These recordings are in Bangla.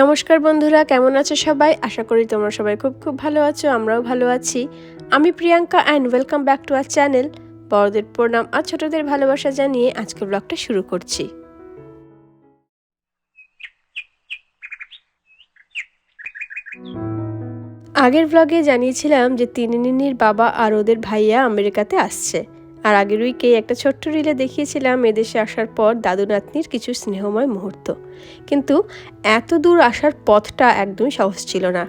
নমস্কার বন্ধুরা, কেমন আছো সবাই? আশা করি তোমরা সবাই খুব খুব ভালো আছো, আমরাও ভালো আছি। আমি Priyanka and welcome back to our channel বড়দের প্রণাম আর ছোটদের ভালোবাসা জানিয়ে আজকে ব্লগটা শুরু করছি। আগের ব্লগে জানিয়েছিলাম যে তিনিনির বাবা আর ওদের ভাইয়া আমেরিকাতে আসছে। আর আগের উইকে একটা ছোট্ট রিলে দেখিয়েছিলাম, এদেশে আসার পর দাদু নাতনির কিছু স্নেহময় মুহূর্ত। কিন্তু এত দূর আসার পথটা একদমই সহজ ছিল না।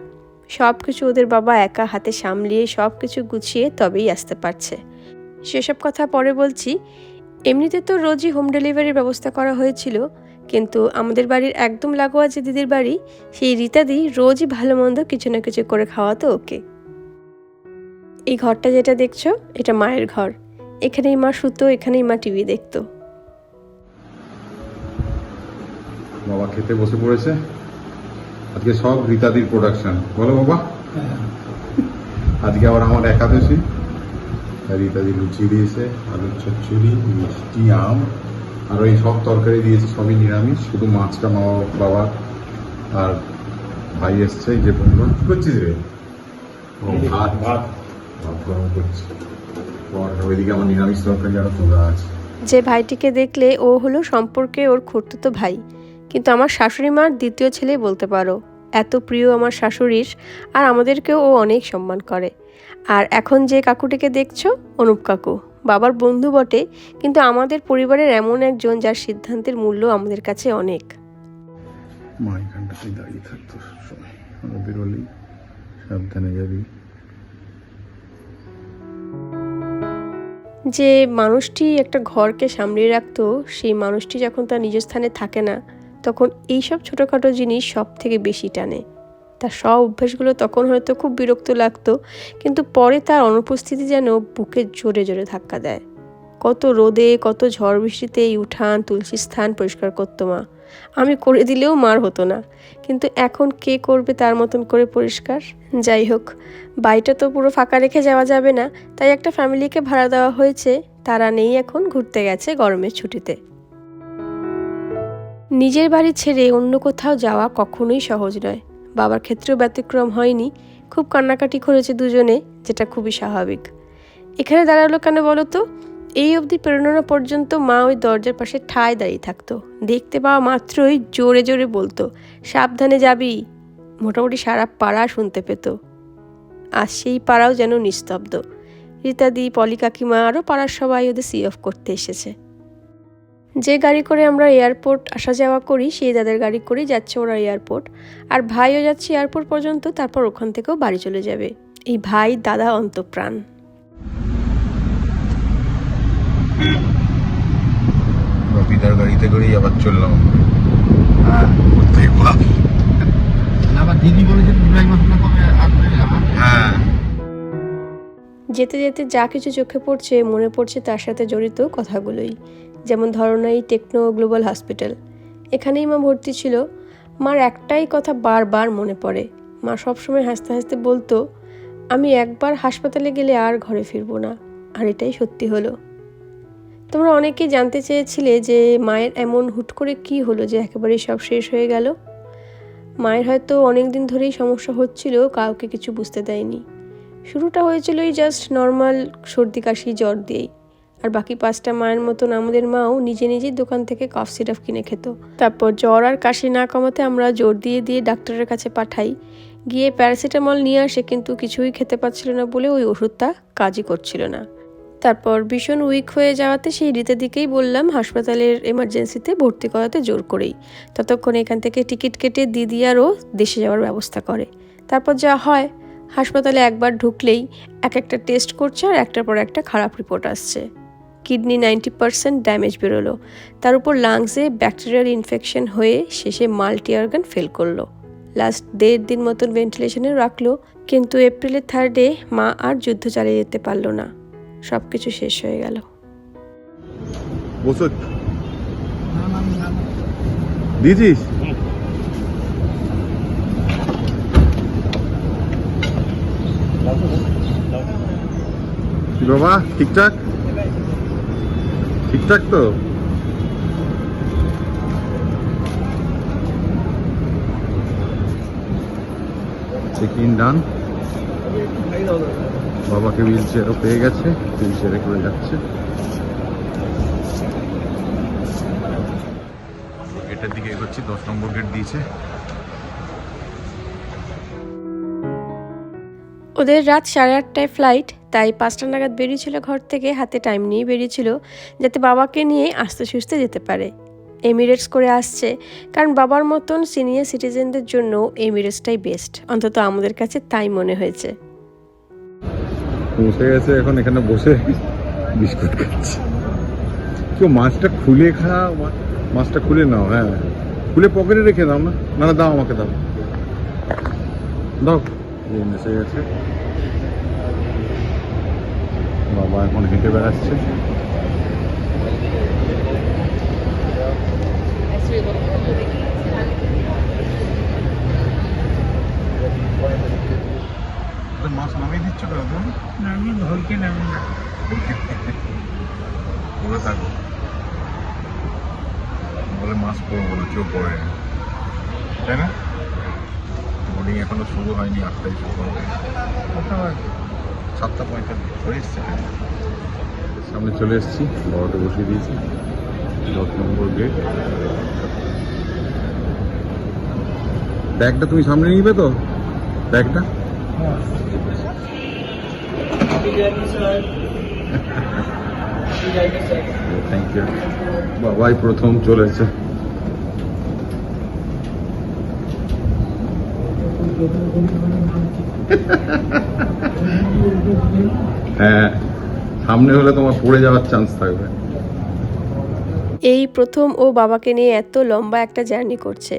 সব কিছু ওদের বাবা একা হাতে সামলিয়ে সব কিছু গুছিয়ে তবেই আসতে পারছে। সেসব কথা পরে বলছি, এমনিতে তো রোজই হোম ডেলিভারির ব্যবস্থা করা হয়েছিল, কিন্তু আমাদের বাড়ির একদম লাগোয়া যে দিদির বাড়ি, সেই রীতাদি রোজই ভালো মন্দ কিছু না কিছু করে খাওয়াতো ওকে। এই ঘরটা যেটা দেখছ, এটা মায়ের ঘর। এখানেই মা শুতো এখানেই মা টিভি দেখতো। বাবা খেতে বসে পড়েছে। আজকে সব রীতাদির প্রোডাকশন বলো বাবা। আজকে আবার আমার একাদশী। রীতাদি লুচি দিয়েছে আলুর চচ্চড়ি মিষ্টি আম আর ওই সব তরকারি দিয়েছে সবই নিরামিষ। শুধু মাছটা মা বাবা আর ভাই এসছে এই যে বন্ধু। কি করছিস রে? ভাত। ভাত। ভাত গরম করছি। আর ওইদিকে আমার নিরামিষ তরকারি আরও তোলা আছে। যে ভাইটিকে দেখলে ও হলো সম্পর্কে ওর খুঁড়তুতো ভাই। কিন্তু আমার শাশুড়ি মার দ্বিতীয় ছেলে বলতে পারো এত প্রিয় আমার শাশুড়ির আর আমাদেরকেও ও অনেক সম্মান করে। আর এখন যে কাকুটিকে দেখছ অনুপ কাকু বাবার বন্ধু বটে কিন্তু আমাদের পরিবারের এমন একজন যার সিদ্ধান্তের মূল্য আমাদের কাছে অনেক। মা এখানটাতেই দাঁড়িয়ে থাকতো সবসময় আমরা বেরোলেই সাবধানে যাবি। যে মানুষটি একটা ঘরকে সামলিয়ে রাখত, সেই মানুষটি যখন তার নিজের স্থানে থাকে না, তখন এইসব ছোটোখাটো জিনিস সব থেকে বেশি টানে। তার সব অভ্যাসগুলো তখন হয়তো খুব বিরক্ত লাগতো, কিন্তু পরে তার অনুপস্থিতি যেন বুকে জোরে জোরে ধাক্কা দেয়। কত রোদে, কত ঝড় বৃষ্টিতে এই উঠান তুলসী স্থান পরিষ্কার করতো মা। আমি করে দিলেও মার হতো না। কিন্তু এখন কে করবে তার মতন করে পরিষ্কার? যাই হোক, বাড়িটা তো পুরো ফাঁকা রেখে যাওয়া যাবে না, তাই একটা ফ্যামিলিকে ভাড়া দেওয়া হয়েছে। তারা নেই এখন, ঘুরতে গেছে গরমের ছুটিতে। নিজের বাড়ি ছেড়ে অন্য কোথাও যাওয়া কখনোই সহজ নয়। বাবার ক্ষেত্রেও ব্যতিক্রম হয়নি। খুব কান্নাকাটি করেছে দুজনে, যেটা খুবই স্বাভাবিক। এখানে দাঁড়াল কেন বলো তো? এই অবধি প্রেরণা পর্যন্ত মা ওই দরজার পাশে ঠায় দাঁড়িয়ে থাকতো। দেখতে পাওয়া মাত্রই জোরে জোরে বলতো, সাবধানে যাবি। মোটামুটি সারা পাড়া শুনতে পেত। আর সেই পাড়াও যেন নিস্তব্ধ। রীতাদি, পলি কাকিমা আরও পাড়ার সবাই ওদের সি অফ করতে এসেছে। যে গাড়ি করে আমরা এয়ারপোর্ট আসা যাওয়া করি, সেই দাদার গাড়ি করেই যাচ্ছে ওরা এয়ারপোর্ট। আর ভাইও যাচ্ছে এয়ারপোর্ট পর্যন্ত, তারপর ওখান থেকেও বাড়ি চলে যাবে। এই ভাই দাদা অন্তপ্রাণ। রবিদার গাড়িতে করেই আবার চললাম হ্যাঁ। দেখবা আবার দিদি বলেছেন জুলাই মাস কবে আসবে হ্যাঁ যেতে যেতে যা কিছু চোখে পড়ছে মনে পড়ছে তার সাথে জড়িত কথাগুলোই। যেমন ধরনা এই টেকনো গ্লোবাল হসপিটাল। এখানেই মা ভর্তি ছিল। মার একটাই কথা বারবার মনে পড়ে। মা সবসময় হাসতে হাসতে বলতো আমি একবার হাসপাতালে গেলে আর ঘরে ফিরবো না। আর এটাই সত্যি হলো। তোমরা অনেকেই জানতে চেয়েছিলে যে মায়ের এমন হুট করে কি হলো যে একেবারেই সব শেষ হয়ে গেল। মায়ের হয়তো অনেক দিন ধরেই সমস্যা হচ্ছিল, কাউকে কিছু বুঝতে দেয়নি। শুরুটা হয়েছিল এই জাস্ট নর্মাল সর্দি, কাশি, জ্বর দিয়েই। আর বাকি পাঁচটা মায়ের মতন আমাদের মাও নিজে নিজেই দোকান থেকে কফ সিরাপ কিনে খেত। তারপর জ্বর আর কাশি না কমাতে আমরা জোর দিয়ে দিয়ে ডাক্তারের কাছে পাঠাই। গিয়ে প্যারাসিটামল নিয়ে আসে, কিন্তু কিছুই খেতে পারছিল না বলে ওই ওষুধটা কাজই করছিল না। তারপর ভীষণ উইক হয়ে যাওয়াতে সেই রীতের দিকেই বললাম হাসপাতালের এমার্জেন্সিতে ভর্তি করাতে জোর করেই। ততক্ষণ এখান থেকে টিকিট কেটে দিদি আরও দেশে যাওয়ার ব্যবস্থা করে। তারপর যা হয়, হাসপাতালে একবার ঢুকলেই এক একটা টেস্ট করছে আর একটার পর একটা খারাপ রিপোর্ট আসছে। কিডনি নাইনটি পার্সেন্ট ড্যামেজ বেরোলো। তার উপর লাংসে ব্যাকটেরিয়াল ইনফেকশন হয়ে শেষে মাল্টি অর্গান ফেল করল। লাস্ট দেড় দিন মতন ভেন্টিলেশনে রাখল, কিন্তু এপ্রিলের থার্ডে মা আর যুদ্ধ চালিয়ে যেতে পারল না। সব কিছু শেষ হয়ে গেল। বসো দিয়েছিস বাবা ঠিকঠাক? ঠিকঠাক তো? Check in done. বাবাকে হুইল চেয়ারও পেয়ে গেছে হুইল চেয়ারে করে যাচ্ছে। গেটের দিকে এগোচ্ছি, দশ নম্বর গেট দিয়েছে। ওদের রাত সাড়ে আটটায় ফ্লাইট তাই পাঁচটা নাগাদ বেরিয়েছিল ঘর থেকে, হাতে টাইম নিয়ে বেরিয়েছিল, যাতে বাবাকে নিয়ে আস্তে সুস্তে যেতে পারে। এমিরেটস করে আসছে, কারণ বাবার মতন সিনিয়র সিটিজেনদের জন্য এমিরেটসটাই বেস্ট অন্তত আমাদের কাছে তাই মনে হয়েছে। পৌঁছে গেছে, এখন এখানে বসে বিস্কুট খাচ্ছে। কেউ মাছটা খুলে খা মা- মাছটা খুলে নাও হ্যাঁ। খুলে পকেটে রেখে দাও না না দাও আমাকে, দাও। দাও। এসে গেছে। বাবা এখন হেঁটে বেড়াচ্ছে। মাছ নামিয়ে দিচ্ছ কেন তুমি? আমি ধরকে নামি না পড়ে থাকো। বলে মাছ পড়ব বলে কেউ পড়ে না। তাই না? বোর্ডিং এখনও শুরু হয়নি আটটায় শুরু হবে। সাতটা পঁয়তাল্লিশ হয়ে এসছে। সামনে চলে এসেছি বড়টা বসিয়ে দিয়েছি। দশ নম্বর গেট। ব্যাগটা তুমি সামনে নিবে তো? ব্যাগটা? থ্যাংক ইউ বাবাই প্রথম চলেছে। হ্যাঁ সামনে হলে তোমার পড়ে যাওয়ার চান্স থাকবে। এই প্রথম ও বাবাকে নিয়ে এত লম্বা একটা জার্নি করছে।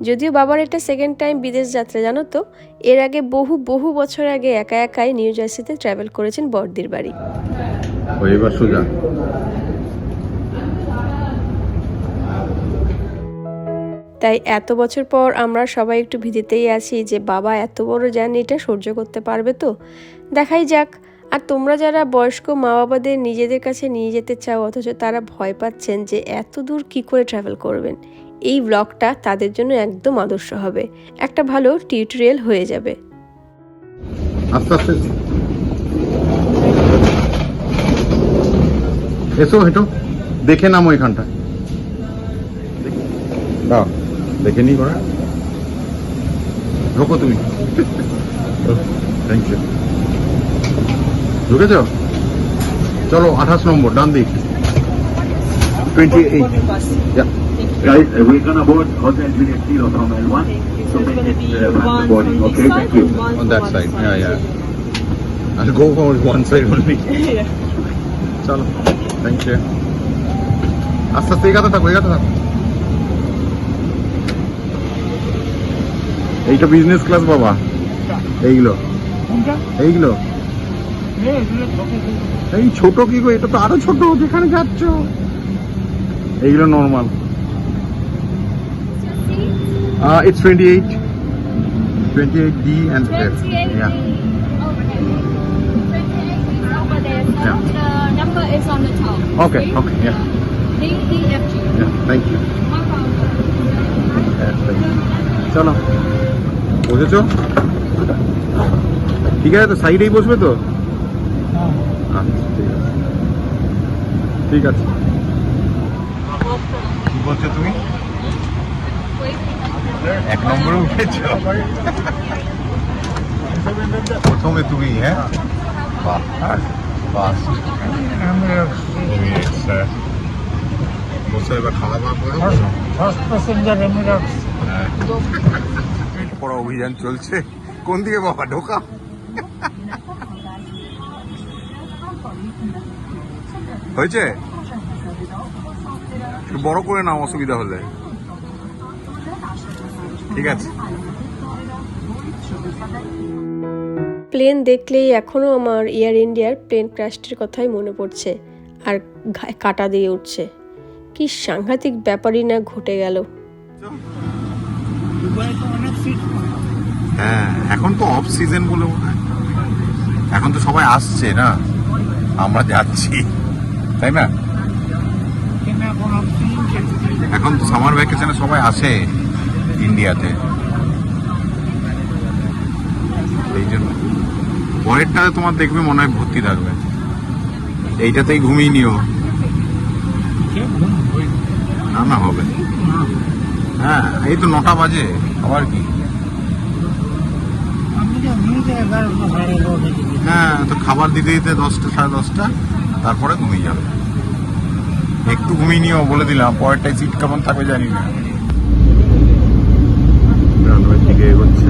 যদিও বাবার এটা সেকেন্ড টাইম বিদেশ যাত্রা জানো তো? এর আগে বহু বহু বছর আগে একা একাই নিউ জার্সিতে ট্রাভেল করেছেন বড়দির বাড়ি। এবার সোজা। তাই এত বছর পর আমরা সবাই একটু ভীতিতেই আছি যে বাবা এত বড় জার্নিটা সহ্য করতে পারবে তো? দেখাই যাক। আর তোমরা যারা বয়স্ক মা বাবাদের নিজেদের কাছে নিয়ে যেতে চাও, অথচ তারা ভয় পাচ্ছেন যে এত দূর কি করে ট্রাভেল করবেন, এই ব্লগটা তাদের জন্য একদম আদর্শ হবে। একটা ভালো টিউটোরিয়াল হয়ে যাবে। এসো, হেঁটো। দেখে নামো এখানটা। দাও, দেখে নি ঢোকো তুমি। থ্যাংক ইউ ঢুকেছ চলো আঠাশ নম্বর ডান দিক twenty eight Guys, uh, we're gonna board Hotel Juliet Zero from L1. So make it uh, faster boarding, okay? Thank you. on that side. Yeah, yeah. I'll go for one side only. চলো থ্যাংক ইউ আস্তে আস্তে এগাতে থাকো এগাতে থাকো এইটা বিজনেস ক্লাস বাবা এইগুলো এইগুলো এই ছোট কি গো? এটা তো আরও ছোট যেখানে যাচ্ছ। এইগুলো normal it's twenty eight twenty eight D and okay okay thank you চলো। বসেছ? ঠিক আছে তো? সাইডেই বসবে তো? আচ্ছা ঠিক আছে। ঠিক আছে কি বলছো তুমি? এক নম্বরে উঠেছ। প্রথমে তুমি হ্যাঁ? বাহ বাস। বসে এবার খাওয়া দাওয়া করো? ফার্স্ট প্যাসেঞ্জার এমিরাটস পড়া অভিযান চলছে। কোন দিকে বাবা? ঢোকা? হয়েছে? বড় করে নাও অসুবিধা হলে। ঠিক আছে। প্লেন দেখলেই এখনও আমার এয়ার ইন্ডিয়ার প্লেন ক্র্যাশটির কথাই মনে পড়ছে আর কাটা দিয়ে উঠছে। কি সাংঘাতিক ব্যাপারই না ঘটে গেল। হ্যাঁ এখন তো অফ সিজন বলে এখন তো সবাই আসছে না? আমরা যাচ্ছি। তাই না? এখন তো সামার ভ্যাকেশনে সবাই আসে ইন্ডিয়াতে এই জন্য। পরেরটাতে তোমার দেখবে মনে হয় ভর্তি থাকবে। এইটাতেই ঘুমিয়ে নিও। না না, হবে। হ্যাঁ এই তো নটা বাজে। আবার কি? হ্যাঁ তো খাবার দিতে দিতে দশটা, সাড়ে দশটা। তারপরে ঘুমিয়ে যাবে। একটু ঘুমিয়ে নিয়েও বলে দিলাম পরেরটাই সিট কেমন থাকবে জানি না রানওয়ের দিকে এগোচ্ছে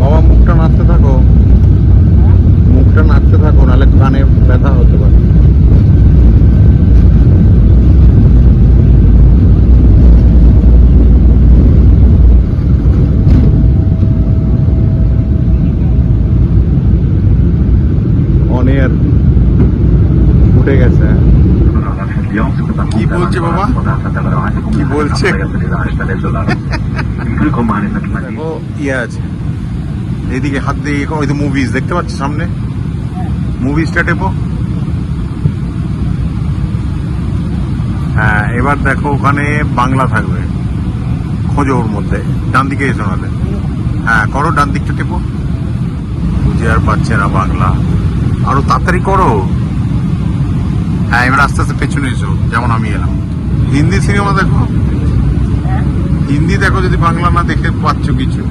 বাবা মুখটা নাচতে থাকো মুখটা নাচতে থাকো নাহলে কানে ব্যথা হতে পারে অন এয়ার উঠে গেছে কি বলছে বাবা কি বলছে ও ইয়ে আছে এইদিকে হাত দিয়ে ওই তো মুভিজ দেখতে পাচ্ছ সামনে? মুভিজটা টেপো হ্যাঁ এবার দেখো ওখানে বাংলা থাকবে। খোঁজো ওর মধ্যে। ডান দিকে এসো নাহলে। হ্যাঁ করো ডান দিকটা টেপো বুঝে আর পাচ্ছে না বাংলা। আরও তাড়াতাড়ি করো। হ্যাঁ এবার আস্তে আস্তে পেছনে এসো। যেমন আমি এলাম। হিন্দি সিনেমা দেখো? হিন্দি দেখো যদি বাংলা না দেখে পাচ্ছ কিছু।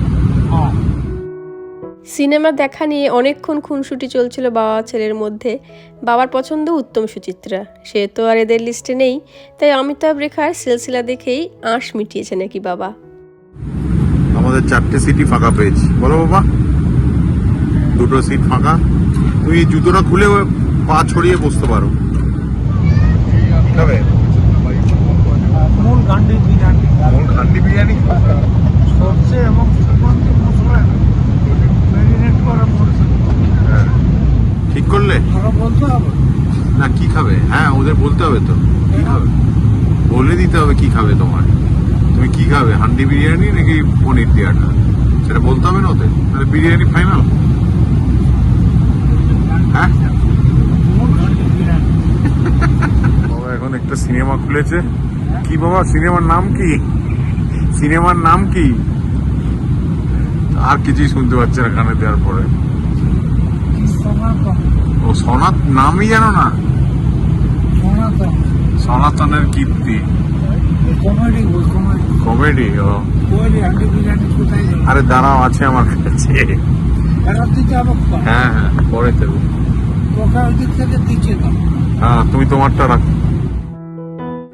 সিনেমা দেখা নিয়ে অনেকক্ষণ খুনসুটি চলছিল বাবা ছেলের মধ্যে। বাবার পছন্দ উত্তম সুচিত্রা। সে তো আর এদের লিস্টে নেই। তাই অমিতাভ রেখার সিলসিলা দেখেই আঁশ মিটিয়েছে নাকি বাবা। আমাদের চারটে সিটই ফাঁকা পেয়েছি। বলো বাবা। দুটো সিট ফাঁকা। তুমি জুতোটা খুলে পা ছড়িয়ে বসতে পারো। খাবে মূল গান্ডি বিরিয়ানি। মূল খান্ডি বিরিয়ানি? সর্ষে এবং ঠিক করলে? বলতে হবে। না কি খাবে? হ্যাঁ ওদের বলতে হবে তো। কি খাবে? বলে দিতে হবে কি খাবে তোমার তুমি কি খাবে হান্ডি বিরিয়ানি নাকি পনির দিয়াটা সেটা বলতে হবে না ওদের। তাহলে বিরিয়ানি ফাইনাল হ্যাঁ? এখন একটা সিনেমা খুলেছে। কি বাবা সিনেমার নাম কি? সিনেমার নাম কি? আর কিছুই শুনতে পাচ্ছে না কানে দেওয়ার পরে। ও সনাত নামই জানো না। সনাতনের কীর্তি। কমেডি ও। আরে দাঁড়াও আছে আমার কাছে। হ্যাঁ হ্যাঁ পরে দেবো। হ্যাঁ তুমি তোমারটা রাখো।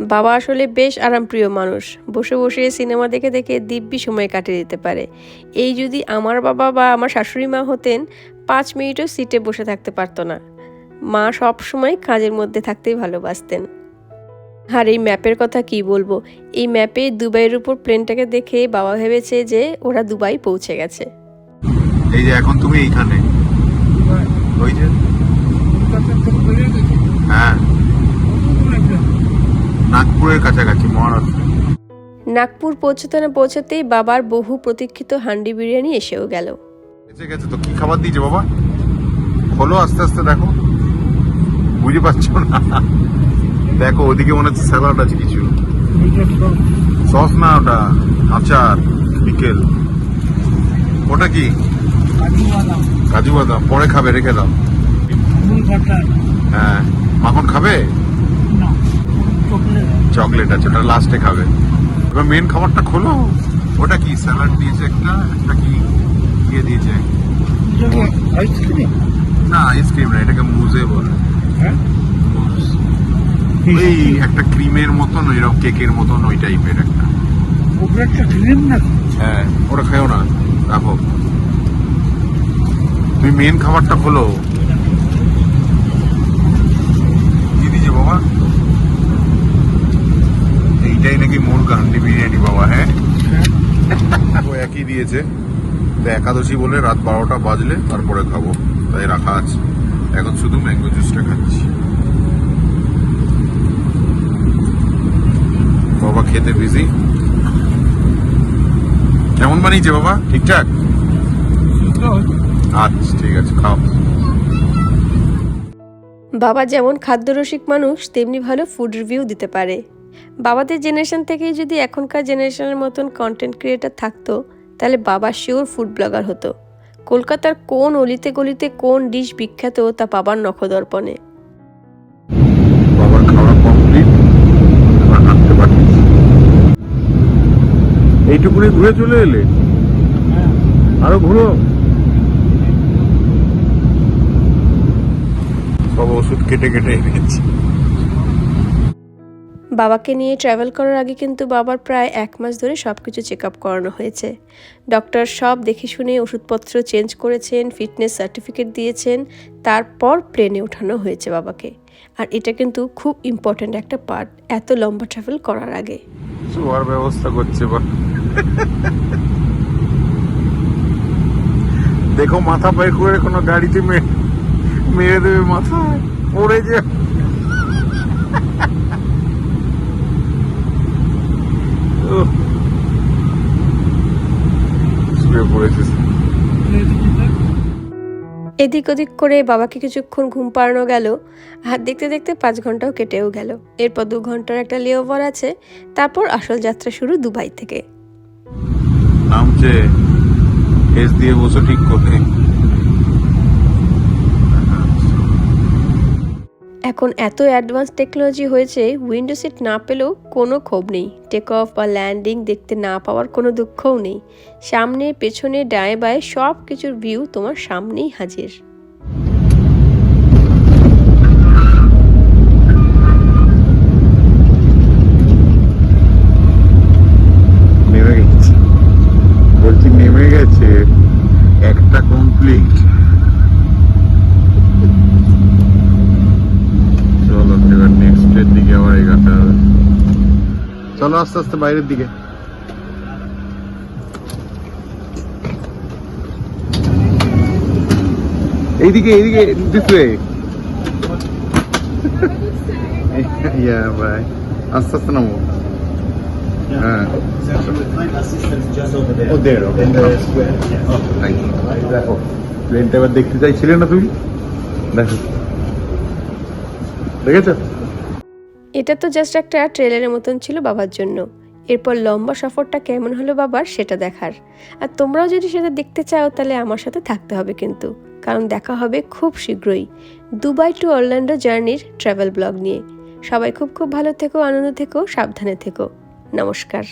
বাবা আসলে বেশ আরামপ্রিয় মানুষ। বসে বসে সিনেমা দেখে দেখে দিব্যি সময় কাটিয়ে দিতে পারে। এই যদি আমার বাবা বা আমার শাশুড়ি মা হতেন পাঁচ মিনিটও সিটে বসে থাকতে পারতো না। মা সব সময় কাজের মধ্যে থাকতেই ভালোবাসতেন। আর এই ম্যাপের কথা কি বলব? এই ম্যাপে দুবাইয়ের উপর প্লেনটাকে দেখে বাবা ভেবেছে যে ওরা দুবাই পৌঁছে গেছে। এই যে এখন তুমি এইখানে। ওই যে। হ্যাঁ। নাগপুরের কাছাকাছি মহারাষ্ট্র। নাগপুর পৌঁছতে না পৌঁছতেই বাবার বহু প্রতীক্ষিত হান্ডি বিরিয়ানি এসেও গেল। এসে গেছে, তো কি খাবার দিয়েছে বাবা? খোলো আস্তে আস্তে, দেখো। বুঝে পাচ্ছ না? দেখো, ওদিকে মনে হচ্ছে স্যালাড আছে কিছু। সস না ওটা? আচার, বিকেল। ওটা কি? কাজু বাদাম। পরে খাবে, রেখে দাও। হ্যাঁ। মাখন খাবে? চকলেট আছে, ওটা লাস্টে খাবে। এবার মেন খাবারটা খোলো। ওটা কি? স্যালাড দিয়েছে একটা? একটা কি? ইয়ে দিয়েছে। আইসক্রিম না আইসক্রিম না এটাকে মুজে বলে। হ্যাঁ? ওই একটা ক্রিমের মতন এরকম কেকের মতন ওই টাইপের একটা। উপরে একটা ক্রিম না? হ্যাঁ ওটা খাও না রাখো। তুমি মেন খাবারটা খোলো। কি দিয়েছে বাবা? এইটাই নাকি মোর গান্ডি বিরিয়ানি বাবা হ্যাঁ। ও একই দিয়েছে। একাদশী বলে রাত বারোটা বাজলে তারপরে খাব। তাই রাখা আছে। এখন শুধু ম্যাঙ্গো জুসটা খাচ্ছি। বাবা খেতে বিজি কেমন বানিয়েছে বাবা? ঠিকঠাক? আচ্ছা ঠিক আছে খাও। বাবা যেমন খাদ্যরসিক মানুষ তেমনি ভালো ফুড রিভিউ দিতে পারে। বাবাদের জেনারেশন থেকেই যদি এখনকার জেনারেশনের মতন কন্টেন্ট ক্রিয়েটার থাকতো তাহলে বাবা শিওর ফুড ব্লগার হতো। কলকাতার কোন অলিতে গলিতে কোন ডিশ বিখ্যাত তা বাবার নখদর্পণে। এইটুকুনি ঘুরে চলে এলে? আরও ঘুরো। সব ওষুধ কেটে কেটে এনেছি। বাবাকে নিয়ে ট্রাভেল করার আগে কিন্তু বাবার প্রায় এক মাস ধরে সব কিছু চেক আপ করানো হয়েছে। ডক্টর সব দেখে শুনে ওষুধপত্র চেঞ্জ করেছেন ফিটনেস সার্টিফিকেট দিয়েছেন, তারপর প্লেনে ওঠানো হয়েছে বাবাকে। আর এটা কিন্তু খুব ইম্পর্ট্যান্ট একটা পার্ট এত লম্বা ট্রাভেল করার আগে। শোয়ার ব্যবস্থা করছে দেখো মাথা পায়ে করে কোনো গাড়িতে মেরে দেবে মাথা পড়ে যে শুয়ে পড়েছে। এদিক ওদিক করে বাবাকে কিছুক্ষণ ঘুম পাড়ানো গেল আর দেখতে দেখতে পাঁচ ঘন্টাও কেটেও গেল। এরপর দু ঘণ্টার একটা লেওভার আছে তারপর আসল যাত্রা শুরু দুবাই থেকে। নামছে এস দিয়ে বসে ঠিক করে এখন এত অ্যাডভান্স টেকনোলজি হয়েছে উইন্ডো সিট না পেলেও কোনো ক্ষোভ নেই। টেক অফ বা ল্যান্ডিং দেখতে না পাওয়ার কোনো দুঃখও নেই। সামনে, পেছনে, ডায়ে বায়ে সব কিছুর ভিউ তোমার সামনেই হাজির। নেমে গেছে। একটা কমপ্লিট চলো এবার নেক্সট এর দিকে আবার এগাতে হবে চলো আস্তে আস্তে বাইরের দিকে। এইদিকে এইদিকে দিস ওয়ে ইয়া বাই আস্তে আস্তে নামো। হ্যাঁ। ও. দেখো। প্লেনটা এবার দেখতে চাইছিলে না তুমি? দেখো। দেখেছ? এটা তো জাস্ট একটা ট্রেলারের মতন ছিল বাবার জন্য। এরপর লম্বা সফরটা কেমন হলো বাবার সেটা দেখার। আর তোমরাও যদি সেটা দেখতে চাও, তাহলে আমার সাথে থাকতে হবে কিন্তু। কারণ দেখা হবে খুব শীঘ্রই দুবাই টু অরল্যান্ডো জার্নির ট্রাভেল ব্লগ নিয়ে। সবাই খুব খুব ভালো থেকো, আনন্দ থেকো, সাবধানে থেকো। নমস্কার।